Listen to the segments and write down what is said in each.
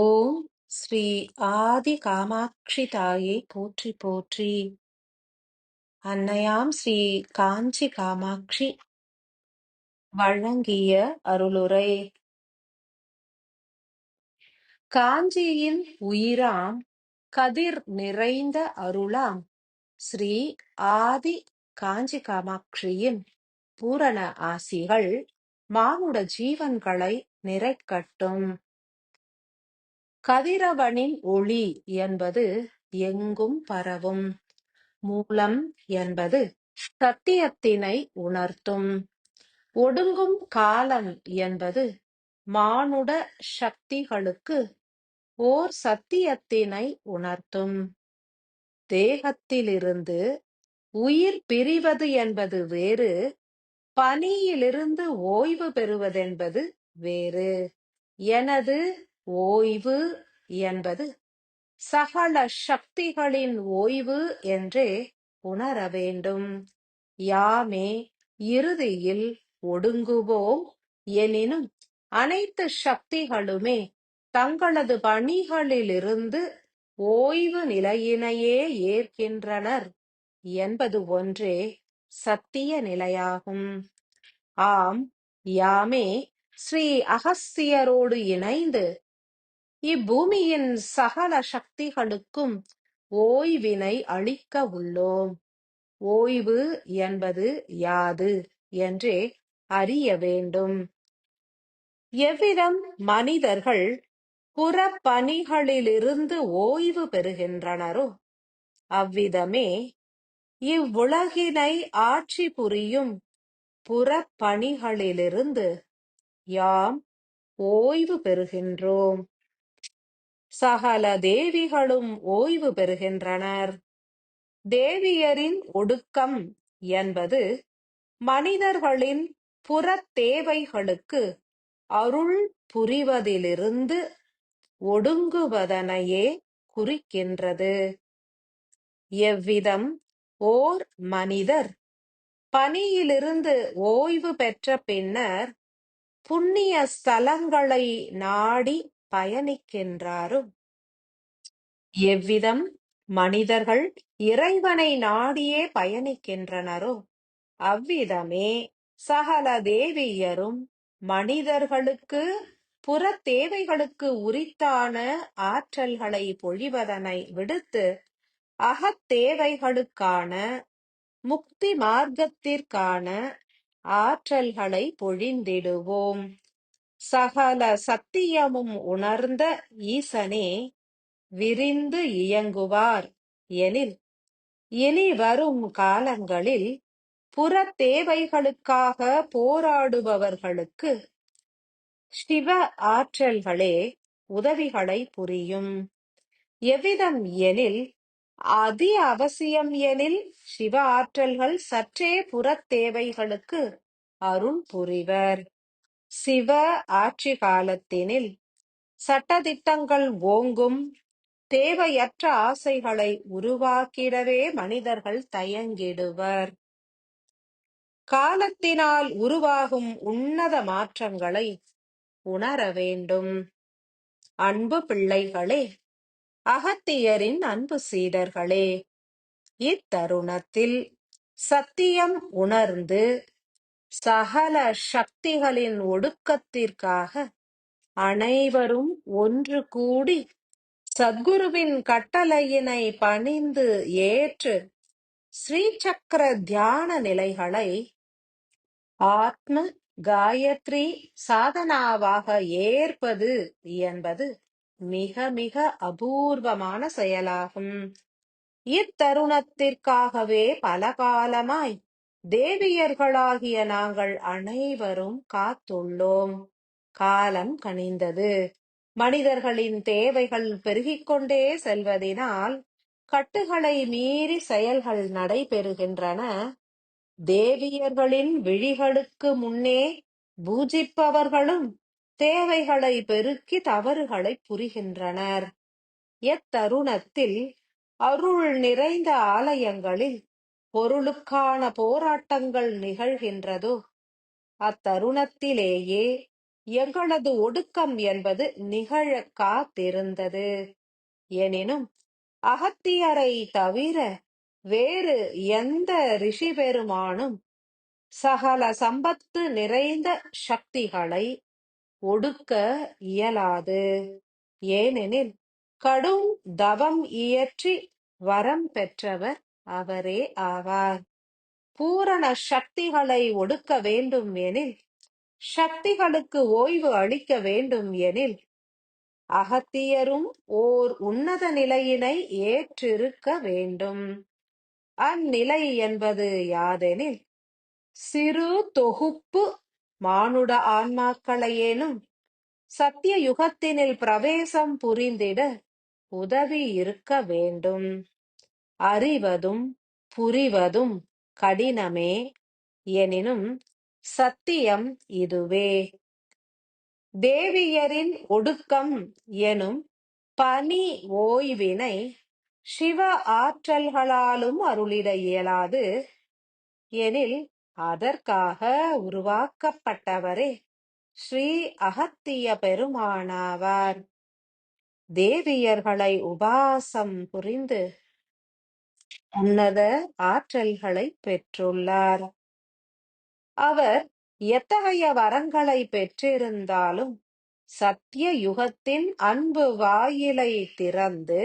ஓம் ஸ்ரீ ஆதி காமாட்சி தாயை போற்றி போற்றி. அன்னையாம் ஸ்ரீ காஞ்சி காமாட்சி வழங்கிய அருளுரை. காஞ்சியின் உயிராம் கதிர் நிறைந்த அருளாம் ஸ்ரீ ஆதி காஞ்சி காமாட்சியின் பூரண ஆசிகள் மானுட ஜீவன்களை நிறைக்கட்டும். கதிரவனின் ஒளி என்பது எங்கும் பரவும். மூலம் என்பது சத்தியத்தினை உணர்த்தும். ஒடுங்கும் காலம் என்பது மானுட சக்திகளுக்கு ஓர் சத்தியத்தினை உணர்த்தும். தேகத்திலிருந்து உயிர் பிரிவது என்பது வேறு பனியிலிருந்து ஓய்வு பெறுவதென்பது வேறு. எனது ஓய்வு என்பது சகல சக்திகளின் ஓய்வு என்றே உணர வேண்டும். யாமே இறுதியில் ஒடுங்குவோம் எனினும் அனைத்து சக்திகளுமே தங்களது பணிகளிலிருந்து ஓய்வு நிலையினையே ஏற்கின்றனர் என்பது ஒன்றே சத்திய நிலையாகும். ஆம் யாமே ஸ்ரீ அகஸ்தியரோடு இணைந்து இப்பூமியின் சகல சக்திகளுக்கும் ஓய்வினை அளிக்க உள்ளோம். ஓய்வு என்பது யாது? என்றே அறிய வேண்டும். எவ்விதம் மனிதர்கள் புறப்பணிகளிலிருந்து ஓய்வு பெறுகின்றனரோ அவ்விதமே இவ்வுலகினை ஆட்சி புரியும் புறப்பணிகளிலிருந்து யாம் ஓய்வு பெறுகின்றோம். சகல தேவிகளும் ஓய்வு பெறுகின்றனர். தேவியரின் ஒடுக்கம் என்பது மனிதர்களின் புறத் தேவைகளுக்கு அருள் புரிவதிலிருந்து ஒடுங்குவதனையே குறிக்கின்றது. எவ்விதம் ஓர் மனிதர் பணியிலிருந்து ஓய்வு பெற்ற பின்னர் புண்ணிய ஸ்தலங்களை நாடி பயணிக்கின்றாரும். எவ்விதம் மனிதர்கள் இறைவனை நாடியே பயணிக்கின்றனரோ அவ்விதமே சகல தேவியரும் மனிதர்களுக்கு புறத் தேவைகளுக்கு உரித்தான ஆற்றல்களை பொழிவதனை விடுத்து அகத்தேவைகளுக்கான முக்தி மார்க்கத்திற்கான ஆற்றல்களை பொழிந்திடுவோம். சகல சத்தியமும் உணர்ந்த ஈசனே விரிந்து இயங்குவார் எனில் இனி வரும் காலங்களில் புற தேவைகளுக்காக போராடுபவர்களுக்கு சிவ ஆற்றல்களே உதவிகளை புரியும். எவ்விதம் எனில் அதி அவசியம் எனில் சிவ ஆற்றல்கள் சற்றே புறத் தேவைகளுக்கு அருள் புரிவர். சிவ ஆட்சி காலத்தினில் சட்டதிட்டங்கள் ஓங்கும் தேவையற்ற ஆசைகளை உருவாக்கிடவே மனிதர்கள் தயங்கிடுவர். காலத்தினால் உருவாகும் உன்னத மாற்றங்களை உணர வேண்டும். அன்பு பிள்ளைகளே அகத்தியரின் அன்பு சீடர்களே இத்தருணத்தில் சத்தியம் உணர்ந்து சகல சக்திகளின் ஒடுக்கத்திற்காக அனைவரும் ஒன்று கூடி சத்குருவின் கட்டளையினை பணிந்து ஏற்று ஸ்ரீ சக்கர தியான நிலைகளை ஆத்ம காயத்ரி சாதனாவாக ஏற்பது என்பது மிக மிக அபூர்வமான செயலாகும். இத்தருணத்திற்காகவே பல காலமாய் தேவியர்களாகிய நாங்கள் அனைவரும் காத்துள்ளோம். காலம் கனிந்தது. மனிதர்களின் தேவைகள் பெருகிக்கொண்டே செல்வதினால் கட்டுகளை மீறி செயல்கள் நடைபெறுகின்றன. தேவியர்களின் விழிகளுக்கு முன்னே பூஜிப்பவர்களும் தேவைகளை பெருக்கி தவறுகளை புரிகின்றனர். எத்தருணத்தில் அருள் நிறைந்த ஆலயங்களில் பொருளுக்கான போராட்டங்கள் நிகழ்கின்றதோ அத்தருணத்திலேயே எங்களது ஒடுக்கம் என்பது நிகழ காத்திருந்தது. எனினும் அகத்தியரை தவிர வேறு எந்த ரிஷி பெருமானும் சகல சம்பத்து நிறைந்த சக்திகளை ஒடுக்க இயலாது. ஏனெனில் கடும் தவம் இயற்றி வரம் பெற்றவர் அவரே ஆவார். பூரண சக்திகளை ஒடுக்க வேண்டும் எனில் சக்திகளுக்கு ஓய்வு அளிக்க வேண்டும் எனில் அகத்தியரும் ஓர் உன்னத நிலையினை ஏற்றிருக்க வேண்டும். அந்நிலை என்பது யாதெனில் சிறு தொகுப்பு மானுட ஆன்மாக்களையேனும் சத்திய யுகத்தினில் பிரவேசம் புரிந்திட உதவி இருக்க வேண்டும். அறிவதும் புரிவதும் கடினமே எனினும் சத்தியம் இதுவே. தேவியரின் ஒடுக்கம் எனும் பனி ஓய்வினை சிவ ஆற்றல்களாலும் அருளிட இயலாது எனில் அதற்காக உருவாக்கப்பட்டவரே ஸ்ரீ அகத்திய பெருமானாவார். தேவியர்களை உபாசம் புரிந்து உன்னத ஆற்றல்களை பெற்றுள்ளார். அவர் எத்தகைய வரங்களை பெற்றிருந்தாலும் சத்திய யுகத்தின் அன்பு வாயிலை திறந்து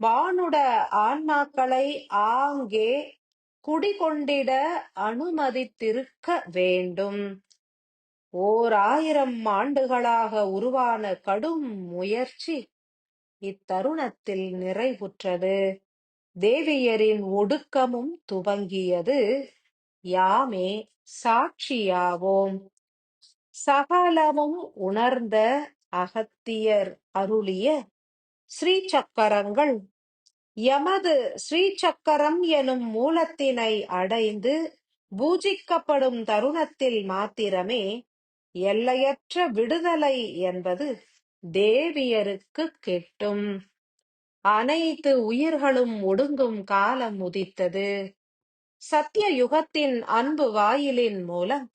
வானுட ஆன்மாக்களை ஆங்கே குடிகொண்டிட அனுமதித்திருக்க வேண்டும். ஓர் ஆயிரம் ஆண்டுகளாக உருவான கடும் முயற்சி இத்தருணத்தில் நிறைவுற்றது. தேவியரின் ஒடுக்கமும் துவங்கியது. யாமே சாட்சியாவோம். சகலமும் உணர்ந்த அகத்தியர் அருளிய ஸ்ரீசக்கரங்கள். எமது ஸ்ரீசக்கரம் எனும் மூலத்தினை அடைந்து பூஜிக்கப்படும் தருணத்தில் மாத்திரமே எல்லையற்ற விடுதலை என்பது தேவியருக்கு கிட்டும். அனைத்து உயிர்களும் ஒடுங்கும் காலம் உதித்தது. சத்திய யுகத்தின் அன்பு வாயிலின் மூலம்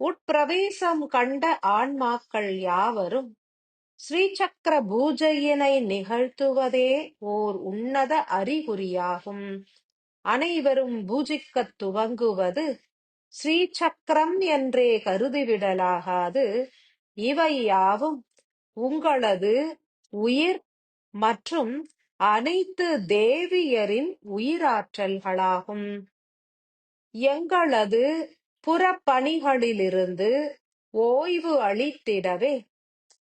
உட்பிரவேசம் கண்ட ஆன்மாக்கள் யாவரும் ஸ்ரீசக்கர பூஜையினை நிகழ்த்துவதே ஓர் உன்னத அறிகுறியாகும். அனைவரும் பூஜிக்கத் துவங்குவது ஸ்ரீசக்கரம் என்றே கருதிவிடலாகாது. இவை யாவும் உங்களது உயிர் மற்றும் அனைத்து தேவியரின் உயிராற்றல்களாகும். எங்களது புறப்பணிகளிலிருந்து ஓய்வு அளித்திடவே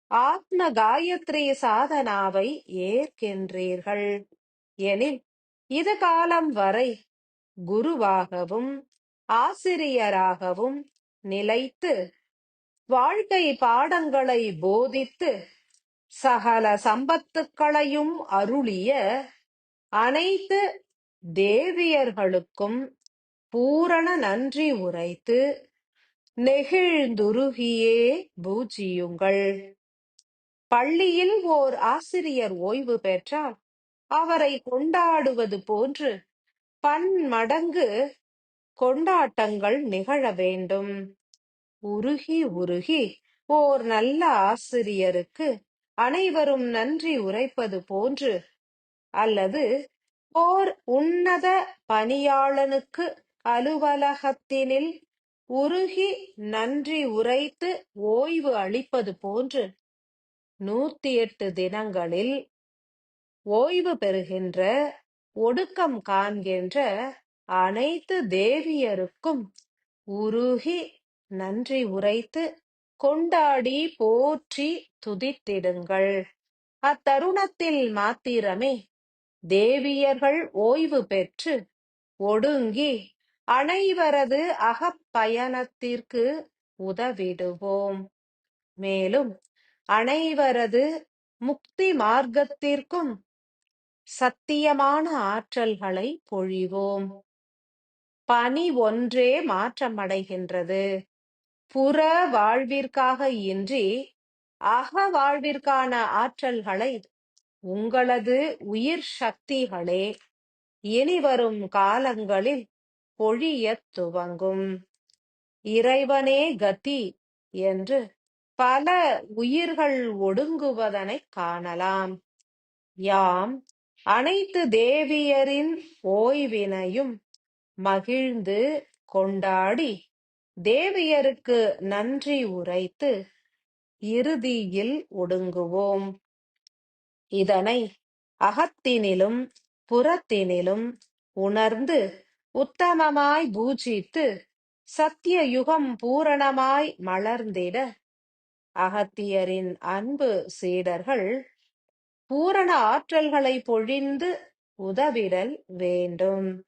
ஆத்ம காயத்ரி சாதனாவை ஏற்கின்றீர்கள். எனில் இது காலம் வரை குருவாகவும் ஆசிரியராகவும் நிலைத்து வாழ்க்கை பாடங்களை போதித்து சகல சம்பத்துக்களையும் அருளிய அனைத்து தேவியர்களுக்கும் பூரண நன்றி உரைத்து நெகிழ்ந்துருகியே பூஜியுங்கள். பள்ளியில் ஓர் ஆசிரியர் ஓய்வு பெற்றால் அவரை கொண்டாடுவது போன்று பன்மடங்கு கொண்டாட்டங்கள் நிகழ வேண்டும். உருகி உருகி ஓர் நல்ல ஆசிரியருக்கு அனைவரும் நன்றி உரைப்பது போன்று அல்லது ஓர் உன்னத பணியாளனுக்கு அலுவலகத்தினில் உருகி நன்றி உரைத்து ஓய்வு அளிப்பது போன்று நூத்தி எட்டு தினங்களில் ஓய்வு பெறுகின்ற ஒடுக்கம் காண்கின்ற அனைத்து தேவியருக்கும் உருகி நன்றி உரைத்து கொண்டாடி போற்றி துதித்திடுங்கள். அத்தருணத்தில் மாத்திரமே தேவியர்கள் ஓய்வு பெற்று ஒடுங்கி அனைவரது அகப்பயணத்திற்கு உதவிடுவோம். மேலும் அனைவரது முக்தி மார்க்கத்திற்கும் சத்தியமான ஆற்றல்களை பொழிவோம். பணி ஒன்றே மாற்றமடைகின்றது. புற வாழ்விற்காக இன்றி அக வாழ்விற்கான ஆற்றல்களை உங்களது உயிர் சக்திகளே இனிவரும் காலங்களில் பொழியத் துவங்கும். இறைவனே கதி என்று பல உயிர்கள் ஒடுங்குவதனைக் காணலாம். யாம் அனைத்து தேவியரின் ஓய்வினையும் மகிழ்ந்து கொண்டாடி தேவியருக்கு நன்றி உரைத்து இறுதியில் ஒடுங்குவோம். இதனை அகத்தினிலும் புறத்தினிலும் உணர்ந்து உத்தமமாய் பூஜித்து சத்திய யுகம் பூரணமாய் மலர்ந்திட அகத்தியரின் அன்பு சீடர்கள் பூரண ஆற்றல்களை பொழிந்து உதவிடல் வேண்டும்.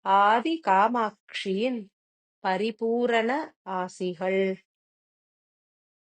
ஆதி காமாட்சியின் பரிபூரண ஆசிகள்.